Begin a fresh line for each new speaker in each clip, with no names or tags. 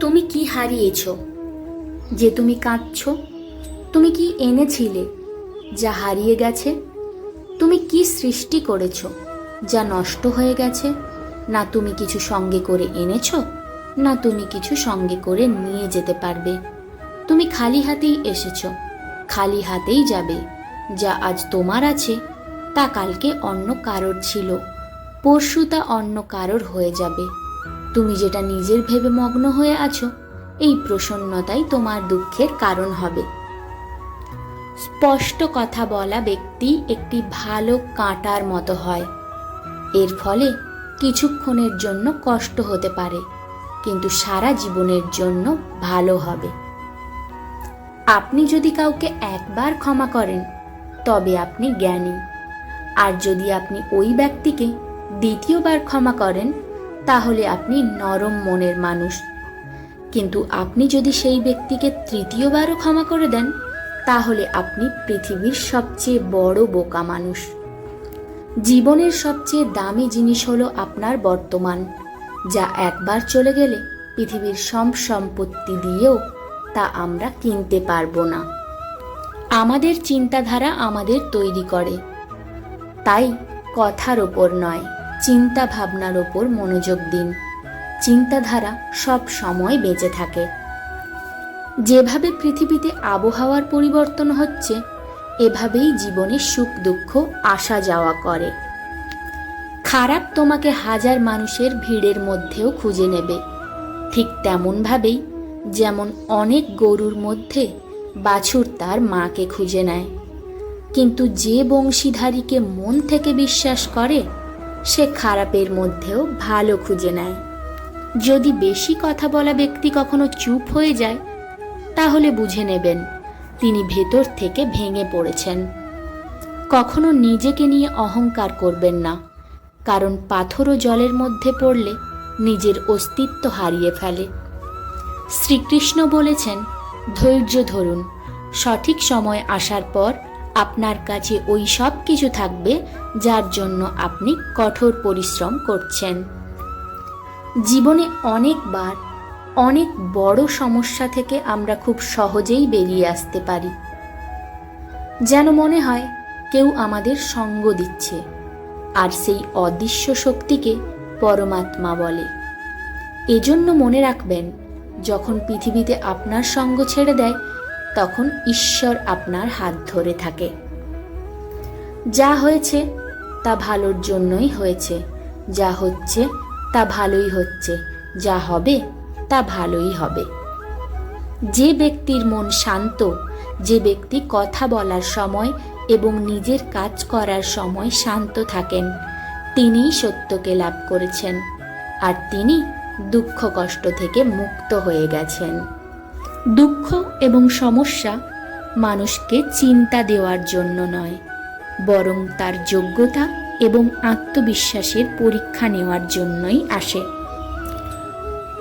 তুমি কি হারিয়েছ? যে তুমি কাঁদছ? তুমি কি এনেছিলে যা হারিয়ে গেছে? তুমি কি সৃষ্টি করেছ যা নষ্ট হয়ে গেছে? না তুমি কিছু সঙ্গে করে এনেছো? না তুমি কিছু সঙ্গে করে নিয়ে যেতে পারবে? তুমি খালি হাতেই এসেছ, খালি হাতেই যাবে, যা আজ তোমার আছে, তা কালকে অন্য কারোর ছিল, পরশু তা অন্য কারোর হয়ে যাবে। তুমি যেটা নিজের ভেবে মগ্ন হয়ে আছো, এই প্রসন্নতাই তোমার দুঃখের কারণ হবে। স্পষ্ট কথা বলা ব্যক্তি একটি ভালো কাঁটার মতো হয়। এর ফলে কিছুক্ষণের জন্য কষ্ট হতে পারে, কিন্তু সারা জীবনের জন্য ভালো হবে। আপনি যদি কাউকে একবার ক্ষমা করেন, তবে আপনি জ্ঞানী। আর যদি আপনি ওই ব্যক্তিকে দ্বিতীয়বার ক্ষমা করেন তাহলে আপনি নরম মনের মানুষ। কিন্তু আপনি যদি সেই ব্যক্তিকে তৃতীয়বারও ক্ষমা করে দেন, তাহলে আপনি পৃথিবীর সবচেয়ে বড় বোকা মানুষ। জীবনের সবচেয়ে দামি জিনিস হলো আপনার বর্তমান, যা একবার চলে গেলে পৃথিবীর সব সম্পত্তি দিয়েও তা আমরা কিনতে পারব না। আমাদের চিন্তাধারা আমাদের তৈরি করে। তাই কথার ওপর নয়। চিন্তা ভাবনার ওপর মনোযোগ দিন। চিন্তাধারা সব সময় বেঁচে থাকে। যেভাবে পৃথিবীতে আবহাওয়ার পরিবর্তন হচ্ছে, এভাবেই জীবনে সুখ, দুঃখ আসা যাওয়া করে। খারাপ তোমাকে হাজার মানুষের ভিড়ের মধ্যেও খুঁজে নেবে। ঠিক তেমনভাবেই যেমন অনেক গরুর মধ্যে বাছুর তার মাকে খুঁজে নেয়। কিন্তু যে বংশীধারীকে মন থেকে বিশ্বাস করে সে খারাপের মধ্যেও ভালো খুঁজে নেয়। যদি বেশি কথা বলা ব্যক্তি কখনো চুপ হয়ে যায়, তাহলে বুঝে নেবেন তিনি ভেতর থেকে ভেঙে পড়েছেন। কখনো নিজেকে নিয়ে অহংকার করবেন না, কারণ পাথরও জলের মধ্যে পড়লে নিজের অস্তিত্ব হারিয়ে ফেলে। শ্রীকৃষ্ণ বলেছেন, ধৈর্য ধরুন, সঠিক সময় আসার পর আপনার কাছে ওই সব কিছু থাকবে যার জন্য আপনি কঠোর পরিশ্রম করছেন। জীবনে অনেকবার অনেক বড় সমস্যা থেকে আমরা খুব সহজেই বেরিয়ে আসতে পারি। যেন মনে হয় কেউ আমাদের সঙ্গ দিচ্ছে, আর সেই অদৃশ্য শক্তিকে পরমাত্মা বলে। এজন্য মনে রাখবেন, যখন পৃথিবীতে আপনার সঙ্গ ছেড়ে দেয় তখন ঈশ্বর আপনার হাত ধরে থাকে। যা হয়েছে, তা ভালোর জন্যই হয়েছে। যা হচ্ছে, তা ভালোই হচ্ছে। যা হবে, তা ভালোই হবে। যে ব্যক্তির মন শান্ত, যে ব্যক্তি কথা বলার সময় এবং নিজের কাজ করার সময় শান্ত থাকেন, তিনিই সত্যকে লাভ করেছেন, আর তিনি দুঃখ কষ্ট থেকে মুক্ত হয়ে গেছেন। দুঃখ এবং সমস্যা মানুষকে চিন্তা দেওয়ার জন্য নয়, বরং তার যোগ্যতা এবং আত্মবিশ্বাসের পরীক্ষা নেওয়ার জন্যই আসে।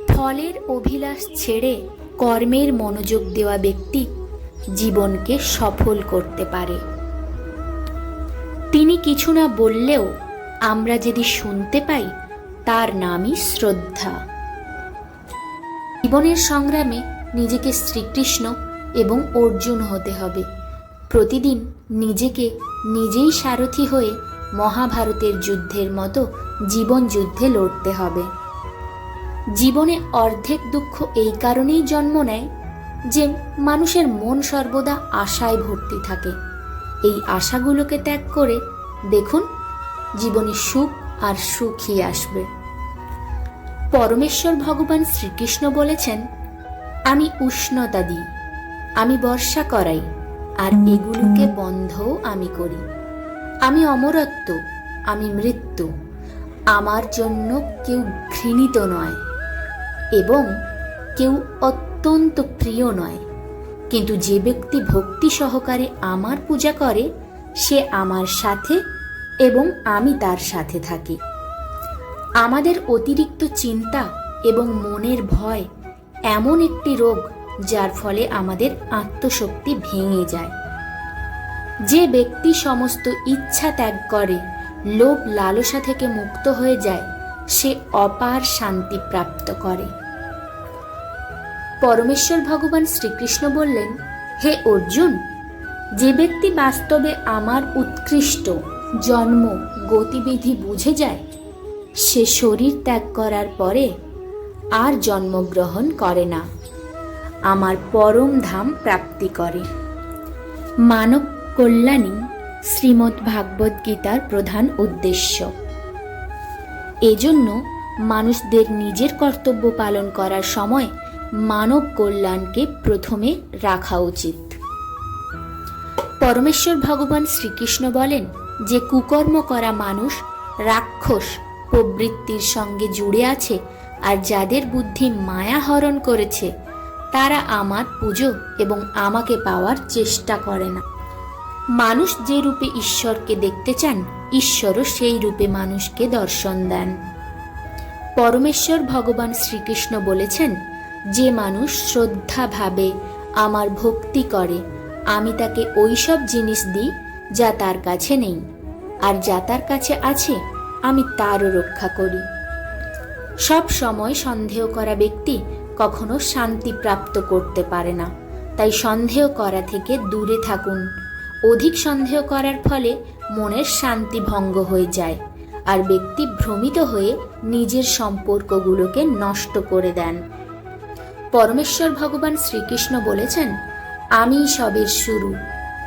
ফলের অভিলাষ ছেড়ে কর্মের মনোযোগ দেওয়া ব্যক্তি জীবনকে সফল করতে পারে। তিনি কিছু না বললেও আমরা যদি শুনতে পাই, তার নামই শ্রদ্ধা। জীবনের সংগ্রামে নিজেকে শ্রীকৃষ্ণ এবং অর্জুন হতে হবে। প্রতিদিন নিজেকে নিজেই সারথি হয়ে মহাভারতের যুদ্ধের মতো জীবন যুদ্ধে লড়তে হবে। জীবনে অর্ধেক দুঃখ এই কারণেই জন্ম নেয় যে মানুষের মন সর্বদা আশায় ভর্তি থাকে। এই আশাগুলোকে ত্যাগ করে দেখুন, জীবনে সুখ আর সুখই আসবে। পরমেশ্বর ভগবান শ্রীকৃষ্ণ বলেছেন আমি উষ্ণতা দিই, আমি বর্ষা করাই, আর এগুলোকে বন্ধও আমি করি। আমি অমরত্ব, আমি মৃত্যু, আমার জন্য কেউ ঘৃণিত নয়, এবং কেউ অত্যন্ত প্রিয় নয়। কিন্তু যে ব্যক্তি ভক্তি সহকারে আমার পূজা করে, সে আমার সাথে এবং আমি তার সাথে থাকি। আমাদের অতিরিক্ত চিন্তা এবং মনের ভয় এমন একটি রোগ যার ফলে আমাদের আত্মশক্তি ভেঙে যায়। যে ব্যক্তি সমস্ত ইচ্ছা ত্যাগ করে, লোভ লালসা থেকে মুক্ত হয়ে যায়, সে অপার শান্তি প্রাপ্ত করে। পরমেশ্বর ভগবান শ্রীকৃষ্ণ বললেন, হে অর্জুন, যে ব্যক্তি বাস্তবে আমার উৎকৃষ্ট, জন্ম, গতিবিধি বুঝে যায়, সে শরীর ত্যাগ করার পরে আর জন্মগ্রহণ করে না। আমার পরম ধাম প্রাপ্তি করে। মানব কল্যাণী শ্রীমদ্ ভাগবত গীতার প্রধান উদ্দেশ্য। এজন্য মানুষদের নিজের কর্তব্য পালন করার সময় মানব কল্যাণকে প্রথমে রাখা উচিত। পরমেশ্বর ভগবান শ্রীকৃষ্ণ বলেন যে, কুকর্ম করা মানুষ রাক্ষস প্রবৃত্তির সঙ্গে জুড়ে আছে আর যাদের বুদ্ধি মায়া হরণ করেছে, তারা আমার পুজো এবং আমাকে পাওয়ার চেষ্টা করে না। মানুষ যে রূপে ঈশ্বরকে দেখতে চান, ঈশ্বরও সেই রূপে মানুষকে দর্শন দেন। পরমেশ্বর ভগবান শ্রীকৃষ্ণ বলেছেন, যে মানুষ শ্রদ্ধাভাবে আমার ভক্তি করে, আমি তাকে ওইসব জিনিস দিই যা তার কাছে নেই, আর যা তার কাছে আছে, আমি তারও রক্ষা করি। সব সময় সন্দেহ করা ব্যক্তি কখনো শান্তি প্রাপ্ত করতে পারে না। তাই সন্দেহ করা থেকে দূরে থাকুন। অধিক সন্দেহ করার ফলে মনের শান্তি ভঙ্গ হয়ে যায় আর ব্যক্তি ভ্রমিত হয়ে নিজের সম্পর্কগুলোকে নষ্ট করে দেন। পরমেশ্বর ভগবান শ্রীকৃষ্ণ বলেছেন, আমি সবের শুরু,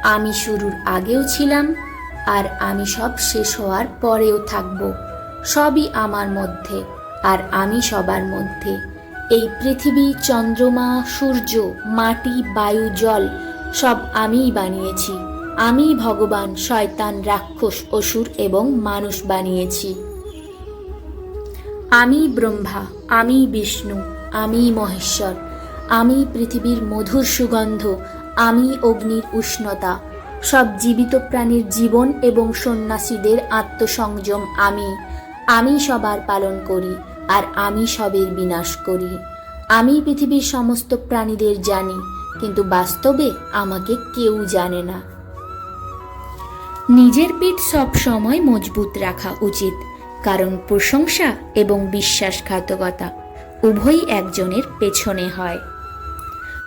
আমি শুরুর আগেও ছিলাম আর আমি সব শেষ হওয়ার পরেও থাকব। সবই আমার মধ্যে। আর আমি সবার মধ্যে। এই পৃথিবী চন্দ্রমা, সূর্য, মাটি, বায়ু, জল, সব আমিই বানিয়েছি। আমি ভগবান, শয়তান, রাক্ষস, অসুর এবং মানুষ বানিয়েছি। আমি ব্রহ্মা, আমি বিষ্ণু, আমি মহেশ্বর, আমি পৃথিবীর মধুর সুগন্ধ, আমি অগ্নির উষ্ণতা। সব জীবিত প্রাণীর জীবন এবং সন্ন্যাসীদের আত্মসংযম আমি। আমি সবার পালন করি। আর আমি সবের বিনাশ করি। আমি পৃথিবীর সমস্ত প্রাণীদের জানি, কিন্তু বাস্তবে আমাকে কেউ জানে না। নিজের পিঠ সব সময় মজবুত রাখা উচিত, কারণ প্রশংসা এবং বিশ্বাসঘাতকতা উভয়ই একজনের পেছনে হয়।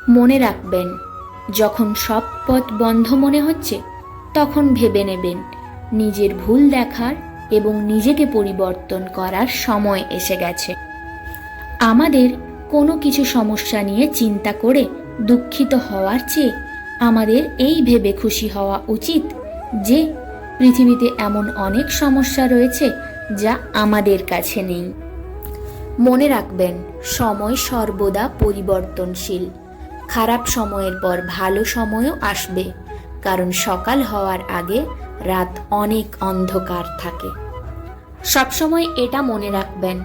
মনে রাখবেন, যখন সব পথ বন্ধ মনে হচ্ছে, তখন ভেবে নেবেন, নিজের ভুল দেখার এবং নিজেকে পরিবর্তন করার সময় এসে গেছে। আমাদের কোনো কিছু সমস্যা নিয়ে চিন্তা করে দুঃখিত হওয়ার চেয়ে আমাদের এই ভেবে খুশি হওয়া উচিত যে পৃথিবীতে এমন অনেক সমস্যা রয়েছে যা আমাদের কাছে নেই। মনে রাখবেন, সময় সর্বদা পরিবর্তনশীল। খারাপ সময়ের পর ভালো সময়ও আসবে, কারণ সকাল হওয়ার আগে রাত অনেক অন্ধকার থাকে। সবসময় এটা মনে রাখবেন,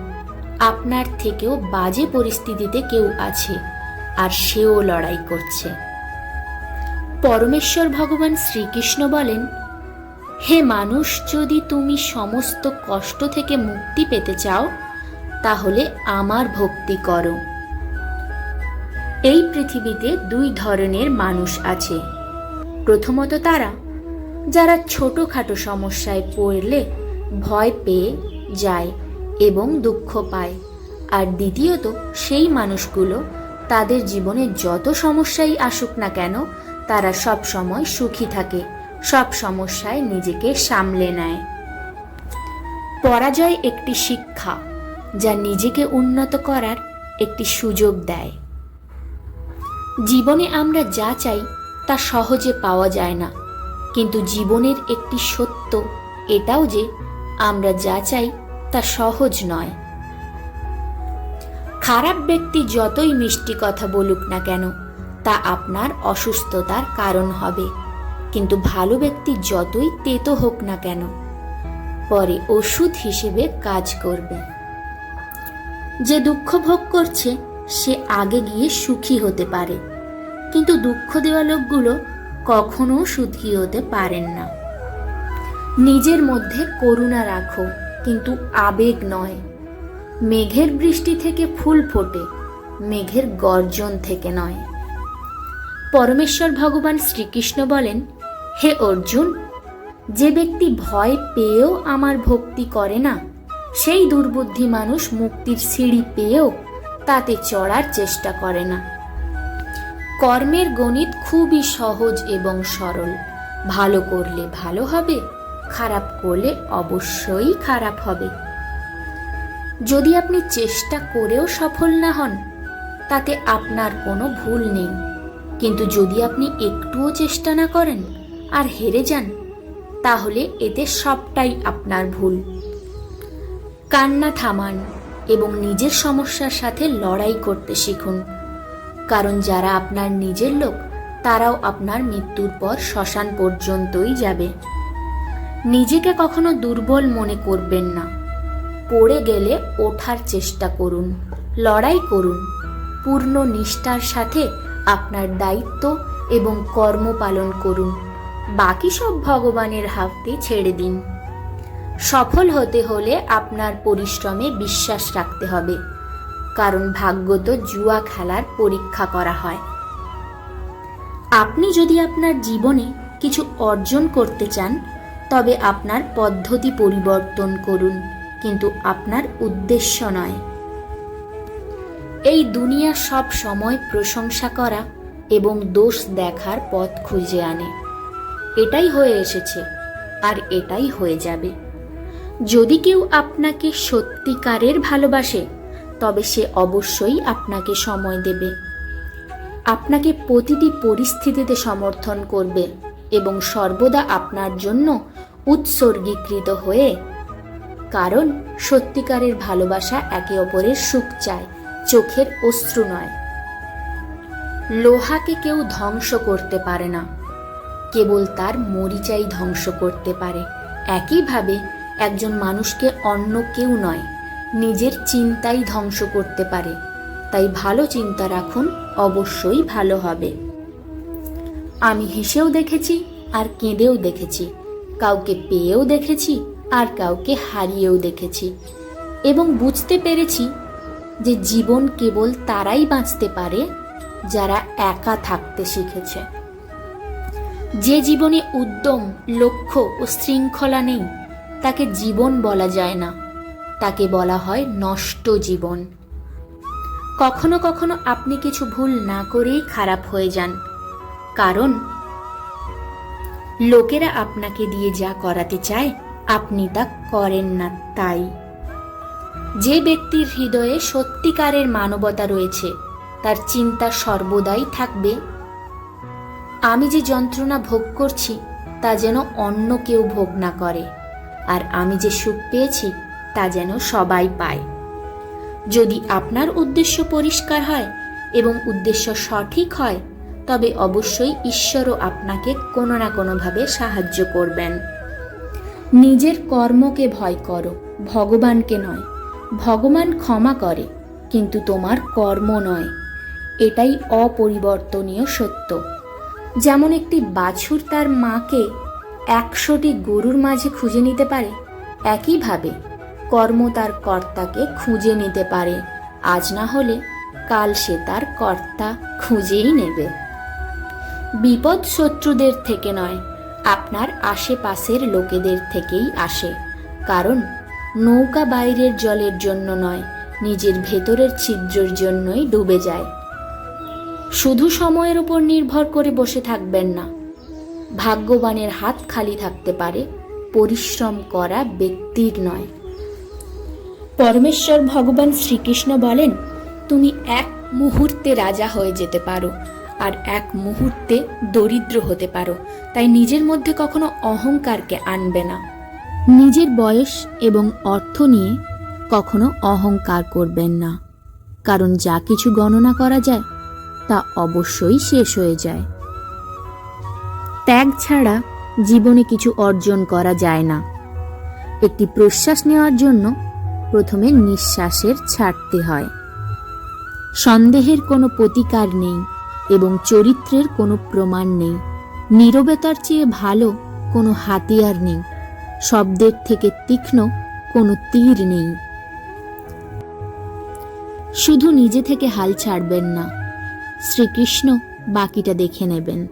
আপনার থেকেও বাজে পরিস্থিতিতে কেউ আছে আর সেও লড়াই করছে। পরমেশ্বর ভগবান শ্রীকৃষ্ণ বলেন, হে মানুষ, যদি তুমি সমস্ত কষ্ট থেকে মুক্তি পেতে চাও, তাহলে আমার ভক্তি করো। এই পৃথিবীতে দুই ধরনের মানুষ আছে। প্রথমত তারা যারা ছোটোখাটো সমস্যায় পড়লে ভয় পেয়ে যায় এবং দুঃখ পায়। আর দ্বিতীয়ত, সেই মানুষগুলো তাদের জীবনে যত সমস্যাই আসুক না কেন, তারা সব সময় সুখী থাকে, সব সমস্যায় নিজেকে সামলে নেয়। পরাজয় একটি শিক্ষা, যা নিজেকে উন্নত করার একটি সুযোগ দেয়। জীবনে আমরা যা চাই, তা সহজে পাওয়া যায় না। কিন্তু জীবনের একটি সত্য এটাও যে আমরা যা চাই তা সহজ নয়। খারাপ ব্যক্তি যতই মিষ্টি কথা বলুক না কেন, তা আপনার অসুস্থতার কারণ হবে। কিন্তু ভালো ব্যক্তি যতই তেতো হোক না কেন, পরে ওষুধ হিসেবে কাজ করবে। যে দুঃখ ভোগ করছে, সে আগে গিয়ে সুখী হতে পারে। কিন্তু দুঃখ দেওয়া লোকগুলো কখনো সুখী হতে পারেন না। নিজের মধ্যে করুণা রাখো, কিন্তু আবেগ নয়। মেঘের বৃষ্টি থেকে ফুল ফোটে, মেঘের গর্জন থেকে নয়। পরমেশ্বর ভগবান শ্রীকৃষ্ণ বলেন, হে অর্জুন, যে ব্যক্তি ভয় পেয়েও আমার ভক্তি করে না, সেই দুর্বুদ্ধি মানুষ মুক্তির সিঁড়ি পেয়েও তাতে চড়ার চেষ্টা করে না। কর্মের গণিত খুবই সহজ এবং সরল। ভালো করলে ভালো হবে, খারাপ করলে অবশ্যই খারাপ হবে। যদি আপনি চেষ্টা করেও সফল না হন, তাতে আপনার কোনো ভুল নেই। কিন্তু যদি আপনি একটুও চেষ্টা না করেন আর হেরে যান, তাহলে এতে সবটাই আপনার ভুল। কান্না থামান এবং নিজের সমস্যার সাথে লড়াই করতে শিখুন। কারণ যারা আপনার নিজের লোক, তারাও আপনার মৃত্যুর পর শ্মশান পর্যন্তই যাবে। নিজেকে কখনো দুর্বল মনে করবেন না। পড়ে গেলে ওঠার চেষ্টা করুন, লড়াই করুন, পূর্ণ নিষ্ঠার সাথে আপনার দায়িত্ব এবং কর্ম পালন করুন। বাকি সব ভগবানের হাতে ছেড়ে দিন। সফল হতে হলে আপনার পরিশ্রমে বিশ্বাস রাখতে হবে। কারণ ভাগ্য তো জুয়া খেলার পরীক্ষা করা হয়। আপনি যদি আপনার জীবনে কিছু অর্জন করতে চান, তবে আপনার পদ্ধতি পরিবর্তন করুন, কিন্তু আপনার উদ্দেশ্য নয়। এই দুনিয়া সব সময় প্রশংসা করা এবং দোষ দেখার পথ খুঁজে আনে। এটাই হয়ে এসেছে, আর এটাই হয়ে যাবে। যদি কেউ আপনাকে সত্যিকারের ভালোবাসে তবে সে অবশ্যই আপনাকে সময় দেবে। আপনাকে প্রতিটি পরিস্থিতিতে সমর্থন করবে এবং সর্বদা আপনার জন্য উৎসর্গীকৃত হয়ে, কারণ সত্যিকারের ভালোবাসা একে অপরের সুখ চায়, চোখের অশ্রু নয়। লোহাকে কেউ ধ্বংস করতে পারে না, কেবল তার মরিচাই ধ্বংস করতে পারে। একইভাবে একজন মানুষকে অন্য কেউ নয় নিজের চিন্তাই ধ্বংস করতে পারে। তাই ভালো চিন্তা রাখুন, অবশ্যই ভালো হবে। আমি হেসেও দেখেছি, আর কেঁদেও দেখেছি। কাউকে পেয়েও দেখেছি, আর কাউকে হারিয়েও দেখেছি। এবং বুঝতে পেরেছি যে জীবন কেবল তারাই বাঁচতে পারে, যারা একা থাকতে শিখেছে। যে জীবনে উদ্যম, লক্ষ্য ও শৃঙ্খলা নেই, তাকে জীবন বলা যায় না। তাকে বলা হয় নষ্ট জীবন। কখনো কখনো আপনি কিছু ভুল না করেই খারাপ হয়ে যান। কারণ, লোকেরা আপনাকে দিয়ে যা করাতে চায়, আপনি তা করেন না তাই। যে ব্যক্তির হৃদয়ে সত্যিকারের মানবতা রয়েছে, তার চিন্তা সর্বদাই থাকবে। আমি যে যন্ত্রণা ভোগ করছি, তা যেন অন্য কেউ ভোগ না করে। আর আমি যে সুখ পেয়েছি তা যেন সবাই পায়। যদি আপনার উদ্দেশ্য পরিষ্কার হয় এবং উদ্দেশ্য সঠিক হয়, তবে অবশ্যই ঈশ্বরও আপনাকে কোনো না কোনোভাবে সাহায্য করবেন। নিজের কর্মকে ভয় করো, ভগবানকে নয়। ভগবান ক্ষমা করে, কিন্তু তোমার কর্ম নয়। এটাই অপরিবর্তনীয় সত্য। যেমন একটি বাছুর তার মাকে একশোটি গরুর মাঝে খুঁজে নিতে পারে, একইভাবে কর্ম তার কর্তাকে খুঁজে নিতে পারে। আজ না হলে কাল সে তার কর্তা খুঁজেই নেবে। বিপদ শত্রুদের থেকে নয়, আপনার আশেপাশের লোকেদের থেকেই আসে। কারণ নৌকা বাইরের জলের জন্য নয়, নিজের ভেতরের ছিদ্রের জন্যই ডুবে যায়। শুধু সময়ের উপর নির্ভর করে বসে থাকবেন না, ভাগ্যবানের হাত খালি থাকতে পারে, পরিশ্রম করা ব্যক্তির নয়। পরমেশ্বর ভগবান শ্রীকৃষ্ণ বলেন, তুমি এক মুহূর্তে রাজা হয়ে যেতে পারো, আর এক মুহূর্তে দরিদ্র হতে পারো। তাই নিজের মধ্যে কখনো অহংকারকে আনবে না। নিজের বয়স এবং অর্থ নিয়ে কখনো অহংকার করবেন না। কারণ যা কিছু গণনা করা যায়, তা অবশ্যই শেষ হয়ে যায়। ত্যাগ ছাড়া জীবনে কিছু অর্জন করা যায় না। একটি প্রশ্বাস নেওয়ার জন্য প্রথমে নিঃশ্বাসের ছাড়তে হয়। সন্দেহের কোনো প্রতিকার নেই এবং চরিত্রের কোনো প্রমাণ নেই। নীরবতার চেয়ে ভালো কোনো হাতিয়ার নেই। শব্দের থেকে তীক্ষ্ণ কোনো তীর নেই। শুধু নিজে থেকে হাল ছাড়বেন না, শ্রীকৃষ্ণ বাকিটা দেখে নেবেন।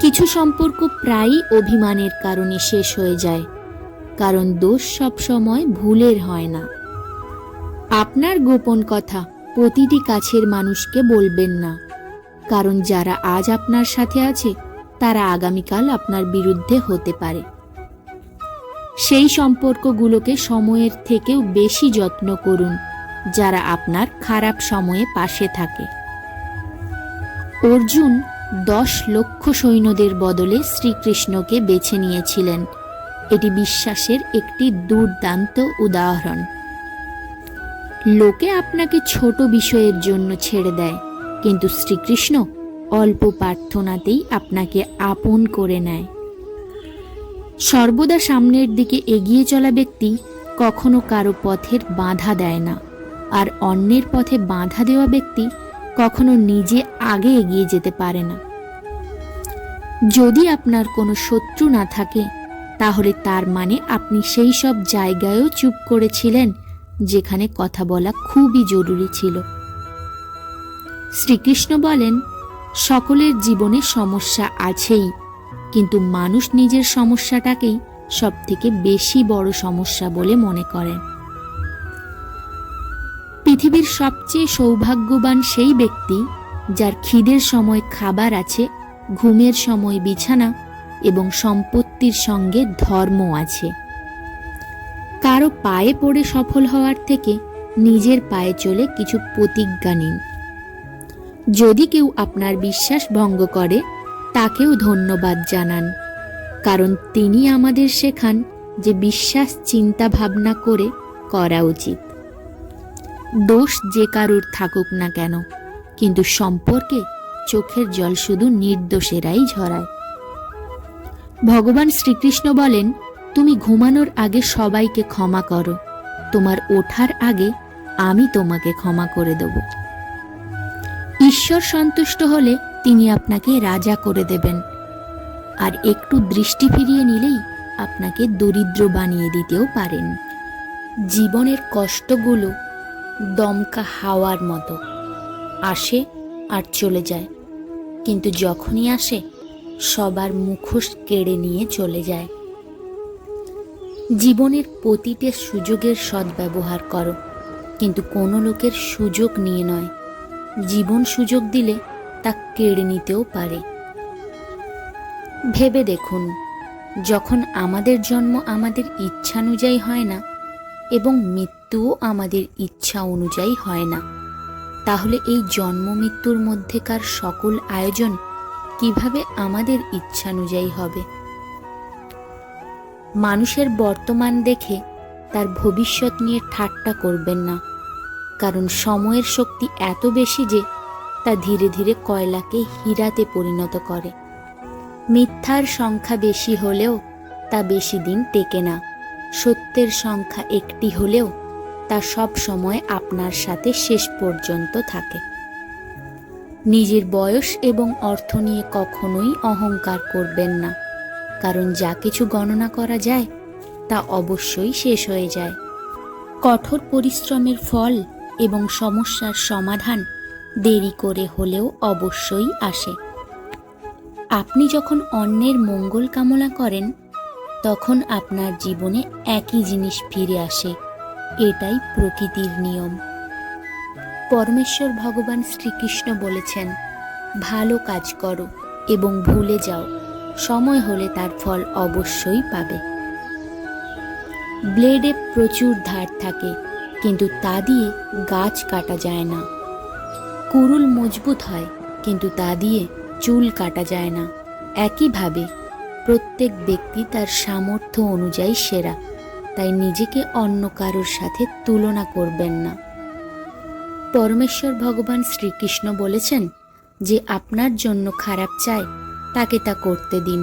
কিছু সম্পর্ক প্রায়ই অভিমানের কারণে শেষ হয়ে যায়। কারণ দোষ সব সময় ভুলের হয় না। আপনার গোপন কথা প্রতিটি কাছের মানুষকে বলবেন না। কারণ যারা আজ আপনার সাথে আছে, তারা আগামীকাল আপনার বিরুদ্ধে হতে পারে। সেই সম্পর্কগুলোকে সময়ের থেকেও বেশি যত্ন করুন, যারা আপনার খারাপ সময়ে পাশে থাকে। অর্জুন দশ লক্ষ সৈন্যদের বদলে শ্রীকৃষ্ণকে বেছে নিয়েছিলেন। এটি বিশ্বাসের একটি দুর্দান্ত উদাহরণ। লোকে আপনাকে ছোট বিষয়ের জন্য ছেড়ে দেয়, কিন্তু শ্রীকৃষ্ণ অল্প প্রার্থনাতেই আপনাকে আপন করে নেয়। সর্বদা সামনের দিকে এগিয়ে চলা ব্যক্তি কখনো কারও পথের বাধা দেয় না, আর অন্যের পথে বাধা দেওয়া ব্যক্তি কখনো নিজে আগে এগিয়ে যেতে পারে না। যদি আপনার কোনো শত্রু না থাকে তাহলে তার মানে আপনি সেই সব জায়গায়ও চুপ করেছিলেন, যেখানে কথা বলা খুবই জরুরি ছিল। শ্রীকৃষ্ণ বলেন, সকলের জীবনে সমস্যা আছেই, কিন্তু মানুষ নিজের সমস্যাটাকেই সব থেকে বেশি বড় সমস্যা বলে মনে করেন। পৃথিবীর সবচেয়ে সৌভাগ্যবান সেই ব্যক্তি, যার খিদের সময় খাবার আছে, ঘুমের সময় বিছানা এবং সম্পত্তির সঙ্গে ধর্ম আছে। কারও পায়ে পড়ে সফল হওয়ার থেকে নিজের পায়ে চলে কিছু প্রতিজ্ঞা নিন। যদি কেউ আপনার বিশ্বাস ভঙ্গ করে, তাকেও ধন্যবাদ জানান, কারণ তিনি আমাদের শেখান যে বিশ্বাস চিন্তা ভাবনা করে করা উচিত। দোষ যে কারুর থাকুক না কেন, কিন্তু সম্পর্কে চোখের জল শুধু নির্দোষেরাই ঝরায়। ভগবান শ্রীকৃষ্ণ বলেন, তুমি ঘুমানোর আগে সবাইকে ক্ষমা করো। তোমার ওঠার আগে আমি তোমাকে ক্ষমা করে দেব। ঈশ্বর সন্তুষ্ট হলে তিনি আপনাকে রাজা করে দেবেন। আর একটু দৃষ্টি ফিরিয়ে নিলেই আপনাকে দরিদ্র বানিয়ে দিতেও পারেন। জীবনের কষ্টগুলো দমকা হাওয়ার মতো। আসে আর চলে যায়। কিন্তু যখনই আসে সবার মুখোশ কেড়ে নিয়ে চলে যায়। জীবনের প্রতিটি সুযোগের সদ্ব্যবহার করো, কিন্তু কোনো লোকের সুযোগ নিয়ে নয়। জীবন সুযোগ দিলে তা কেড়ে নিতেও পারে। ভেবে দেখুন, যখন আমাদের জন্ম আমাদের ইচ্ছানুযায়ী হয় না এবং মৃত্যুও আমাদের ইচ্ছা অনুযায়ী হয় না, তাহলে এই জন্ম মৃত্যুর মধ্যেকার সকল আয়োজন কীভাবে আমাদের ইচ্ছানুযায়ী হবে? মানুষের বর্তমান দেখে তার ভবিষ্যৎ নিয়ে ঠাট্টা করবেন না, কারণ সময়ের শক্তি এত বেশি যে তা ধীরে ধীরে কয়লাকে হীরাতে পরিণত করে। মিথ্যার সংখ্যা বেশি হলেও তা বেশি দিন টেকে না, সত্যের সংখ্যা একটি হলেও তা সব সময় আপনার সাথে শেষ পর্যন্ত থাকে। নিজের বয়স এবং অর্থ নিয়ে কখনোই অহংকার করবেন না। কারণ যা কিছু গণনা করা যায়, তা অবশ্যই শেষ হয়ে যায়। কঠোর পরিশ্রমের ফল এবং সমস্যার সমাধান দেরি করে হলেও অবশ্যই আসে। আপনি যখন অন্যের মঙ্গল কামনা করেন, তখন আপনার জীবনে একই জিনিস ফিরে আসে। এটাই প্রকৃতির নিয়ম। পরমেশ্বর ভগবান শ্রীকৃষ্ণ বলেছেন, ভালো কাজ করো এবং ভুলে যাও। সময় হলে তার ফল অবশ্যই পাবে। ব্লেডে প্রচুর ধার থাকে, কিন্তু তা দিয়ে গাছ কাটা যায় না। কুরুল মজবুত হয়, কিন্তু তা দিয়ে চুল কাটা যায় না। একইভাবে, প্রত্যেক ব্যক্তি তার সামর্থ্য অনুযায়ী সেরা, তাই নিজেকে অন্য কারোর সাথে তুলনা করবেন না। পরমেশ্বর ভগবান শ্রীকৃষ্ণ বলেছেন যে আপনার জন্য খারাপ চায় তাকে তা করতে দিন,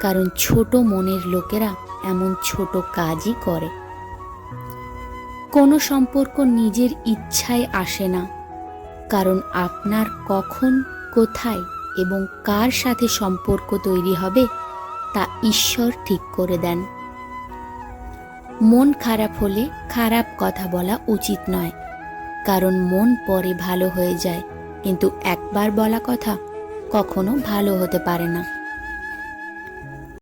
কারণ ছোট মনের লোকেরা এমন ছোট কাজই করে। কোনো সম্পর্ক নিজের ইচ্ছায় আসে না, কারণ আপনার কখন, কোথায় এবং কার সাথে সম্পর্ক তৈরি হবে, তা ঈশ্বর ঠিক করে দেন। মন খারাপ হলে খারাপ কথা বলা উচিত নয়। কারণ মন পরে ভালো হয়ে যায়। কিন্তু একবার বলা কথা কখনো ভালো হতে পারে না।